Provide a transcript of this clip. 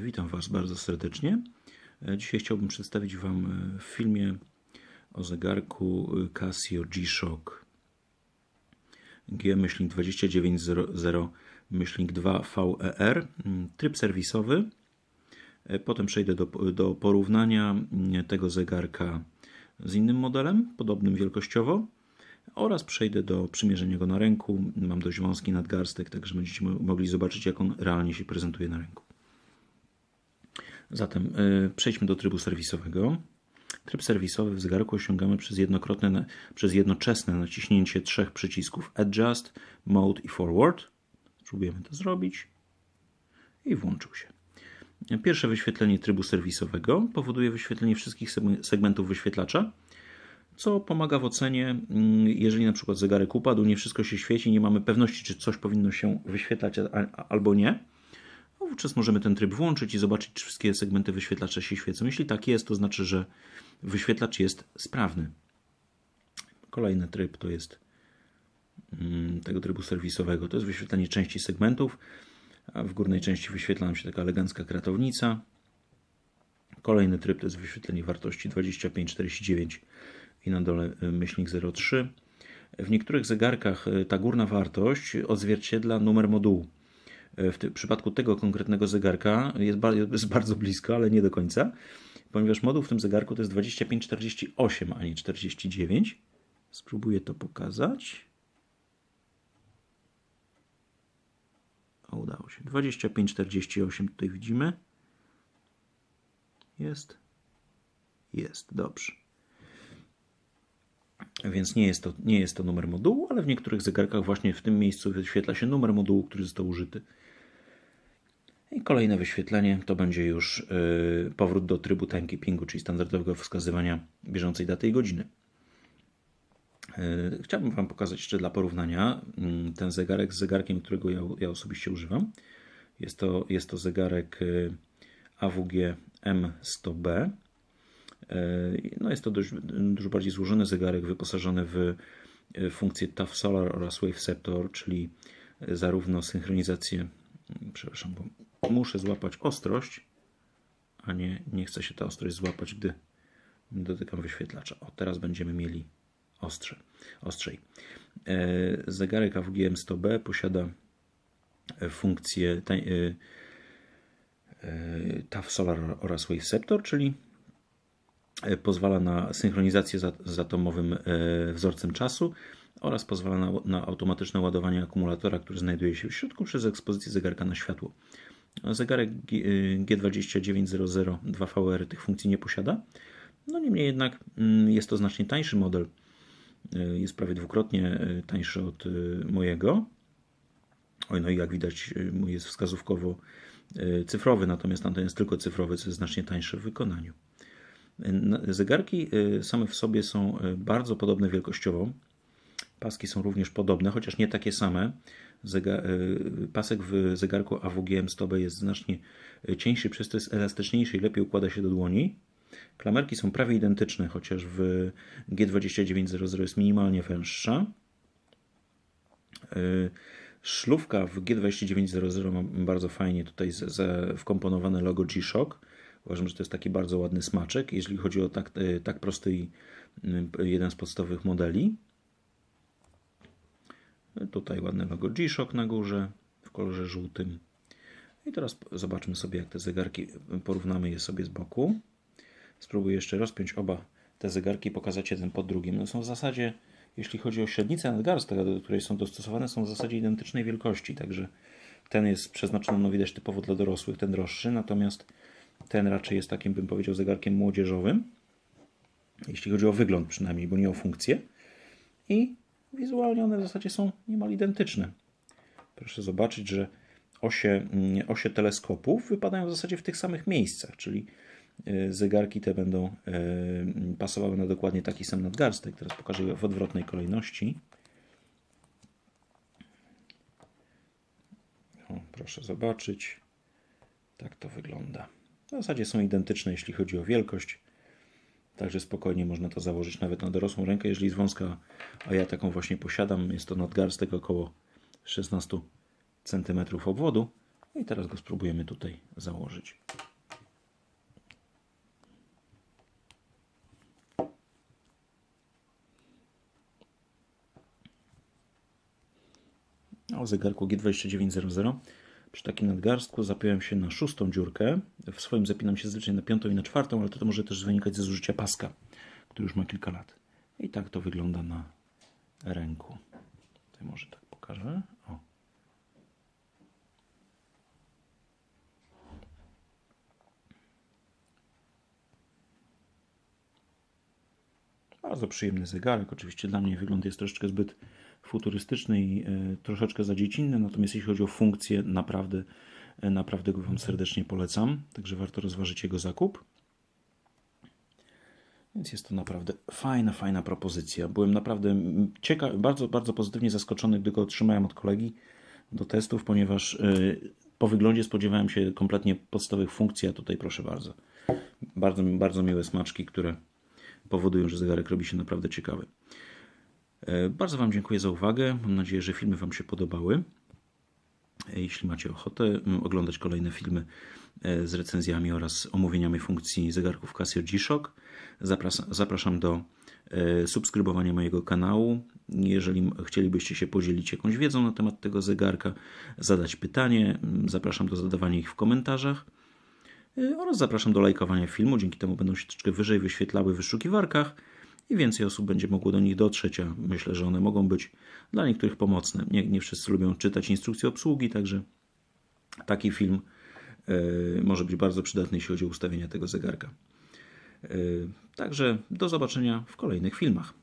Witam Was bardzo serdecznie. E, Dzisiaj chciałbym przedstawić Wam e, w filmie o zegarku e, Casio G-Shock G-2900-2VER, mm, tryb serwisowy. Potem przejdę do, do porównania mm, tego zegarka z innym modelem, podobnym wielkościowo oraz przejdę do przymierzenia go na ręku. Mam dość wąski nadgarstek, także będziecie mo- mogli zobaczyć, jak on realnie się prezentuje na ręku. Zatem y, przejdźmy do trybu serwisowego. Tryb serwisowy w zegarku osiągamy przez, jednokrotne, przez jednoczesne naciśnięcie trzech przycisków Adjust, Mode i Forward. Spróbujemy to zrobić. I włączył się. Pierwsze wyświetlenie trybu serwisowego powoduje wyświetlenie wszystkich seg- segmentów wyświetlacza, co pomaga w ocenie, mm, jeżeli na przykład zegarek upadł, nie wszystko się świeci, nie mamy pewności, czy coś powinno się wyświetlać albo nie. Wówczas możemy ten tryb włączyć i zobaczyć, czy wszystkie segmenty wyświetlacza się świecą. Jeśli tak jest, to znaczy, że wyświetlacz jest sprawny. Kolejny tryb to jest mm, tego trybu serwisowego. To jest wyświetlenie części segmentów. A w górnej części wyświetla nam się taka elegancka kratownica. Kolejny tryb to jest wyświetlenie wartości 25,49 i na dole y, myślnik 0,3. W niektórych zegarkach y, ta górna wartość odzwierciedla numer modułu. Y, W ty- przypadku tego konkretnego zegarka jest, jest bardzo blisko, ale nie do końca, ponieważ moduł w tym zegarku to jest 2548, a nie 49. Spróbuję to pokazać. O, udało się. 2548 tutaj widzimy. Jest. Jest, dobrze. Więc nie jest, to, nie jest to numer modułu, ale w niektórych zegarkach właśnie w tym miejscu wyświetla się numer modułu, który został użyty. I kolejne wyświetlenie to będzie już yy, powrót do trybu timekeepingu, czyli standardowego wskazywania bieżącej daty i godziny. Yy, Chciałbym Wam pokazać jeszcze dla porównania mm, ten zegarek z zegarkiem, którego ja, ja osobiście używam. Jest to, jest to zegarek yy, AWG M100B. Yy, No jest to dość, dużo bardziej złożony zegarek, wyposażony w yy, funkcję TAF Solar oraz Wave Scepter, czyli yy, zarówno synchronizację, yy, przepraszam, bo muszę złapać ostrość, a nie, nie chce się ta ostrość złapać, gdy dotykam wyświetlacza. O, teraz będziemy mieli ostrze, ostrzej. E, Zegarek AWG M100B posiada e, funkcję ta- e, e, TAF Solar oraz Wave Scepter, czyli e, pozwala na synchronizację z, atomowym e, wzorcem czasu oraz pozwala na, na automatyczne ładowanie akumulatora, który znajduje się w środku przez ekspozycję zegarka na światło. Zegarek G- e, G2900 2VR tych funkcji nie posiada. No niemniej jednak mm, jest to znacznie tańszy model. E, Jest prawie dwukrotnie e, tańszy od e, mojego. Oj, no i jak widać, e, mój jest wskazówkowo e, cyfrowy, natomiast tamten jest tylko cyfrowy, co jest znacznie tańsze w wykonaniu. Zegarki y, same w sobie są y, bardzo podobne wielkościowo. Paski są również podobne, chociaż nie takie same. Zega- y, pasek w zegarku AWG M100B jest znacznie cieńszy, przez to jest elastyczniejszy i lepiej układa się do dłoni. Klamerki są prawie identyczne, chociaż w G2900 jest minimalnie węższa. Szlówka w G2900 ma bardzo fajnie tutaj wkomponowane logo G-Shock. Uważam, że to jest taki bardzo ładny smaczek, jeżeli chodzi o tak, y, tak prosty y, jeden z podstawowych modeli. Y, Tutaj ładne logo G-Shock na górze w kolorze żółtym. I teraz zobaczmy sobie, jak te zegarki, porównamy je sobie z boku. Spróbuję jeszcze rozpiąć oba te zegarki i pokazać jeden po drugim. No są w zasadzie, jeśli chodzi o średnicę nadgarstka, do której są dostosowane, są w zasadzie identycznej wielkości, także ten jest przeznaczony, no widać, typowo dla dorosłych, ten droższy, natomiast ten raczej jest takim, bym powiedział, zegarkiem młodzieżowym, jeśli chodzi o wygląd przynajmniej, bo nie o funkcję. I wizualnie one w zasadzie są niemal identyczne. Proszę zobaczyć, że osie, mm, osie teleskopów wypadają w zasadzie w tych samych miejscach, czyli y, zegarki te będą y, pasowały na dokładnie taki sam nadgarstek. Teraz pokażę je w odwrotnej kolejności. O, proszę zobaczyć. Tak to wygląda. W zasadzie są identyczne, jeśli chodzi o wielkość. Także spokojnie można to założyć nawet na dorosłą rękę, jeżeli jest wąska, a ja taką właśnie posiadam. Jest to nadgarstek około 16 cm obwodu. I teraz go spróbujemy tutaj założyć. O zegarku G2900 przy takim nadgarstku zapiąłem się na szóstą dziurkę. W swoim zapinam się zazwyczaj na piątą i na czwartą, ale to może też wynikać ze zużycia paska, który już ma kilka lat. I tak to wygląda na ręku. Tutaj może tak pokażę. O. Bardzo przyjemny zegarek. Oczywiście dla mnie wygląd jest troszeczkę zbyt futurystyczny i e, troszeczkę za dziecinny, natomiast jeśli chodzi o funkcję, naprawdę, e, naprawdę go Wam serdecznie polecam. Także warto rozważyć jego zakup. Więc jest to naprawdę fajna, fajna propozycja. Byłem naprawdę ciekaw, bardzo, bardzo pozytywnie zaskoczony, gdy go otrzymałem od kolegi do testów, ponieważ e, po wyglądzie spodziewałem się kompletnie podstawowych funkcji, a tutaj proszę bardzo. Bardzo, bardzo miłe smaczki, które powodują, że zegarek robi się naprawdę ciekawy. E, bardzo Wam dziękuję za uwagę. Mam nadzieję, że filmy Wam się podobały. E, jeśli macie ochotę mm, oglądać kolejne filmy e, z recenzjami oraz omówieniami funkcji zegarków Casio G-Shock, zapraszam do subskrybowania mojego kanału. Jeżeli chcielibyście się podzielić jakąś wiedzą na temat tego zegarka, zadać pytanie, mm, zapraszam do zadawania ich w komentarzach oraz zapraszam do lajkowania filmu. Dzięki temu będą się troszeczkę wyżej wyświetlały w wyszukiwarkach i więcej osób będzie mogło do nich dotrzeć, a myślę, że one mogą być dla niektórych pomocne. Nie, nie wszyscy lubią czytać instrukcje obsługi, także taki film y, może być bardzo przydatny, jeśli chodzi o ustawienie tego zegarka. Y, także do zobaczenia w kolejnych filmach.